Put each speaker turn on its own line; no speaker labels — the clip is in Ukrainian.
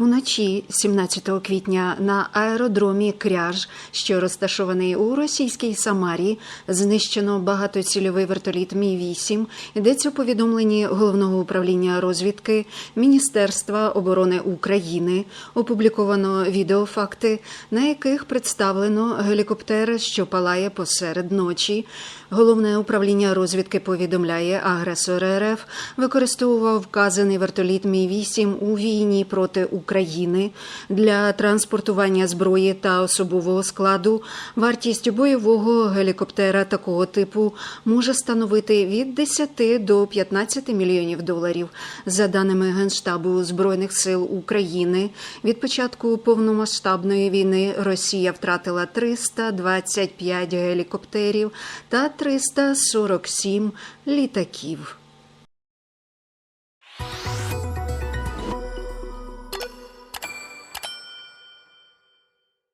Уночі 17 квітня на аеродромі Кряж, що розташований у російській Самарі, знищено багатоцільовий вертоліт Мі 8 Йдеться у повідомленні головного управління розвідки Міністерства оборони України. Опубліковано відеофакти, на яких представлено гелікоптер, що палає посеред ночі. Головне управління розвідки повідомляє, агресор РФ використовував вказаний вертоліт Мі 8 у війні проти України для транспортування зброї та особового складу. Вартість бойового гелікоптера такого типу може становити від 10 до 15 мільйонів доларів. За даними Генштабу Збройних сил України, від початку повномасштабної війни Росія втратила 325 гелікоптерів та 347 літаків.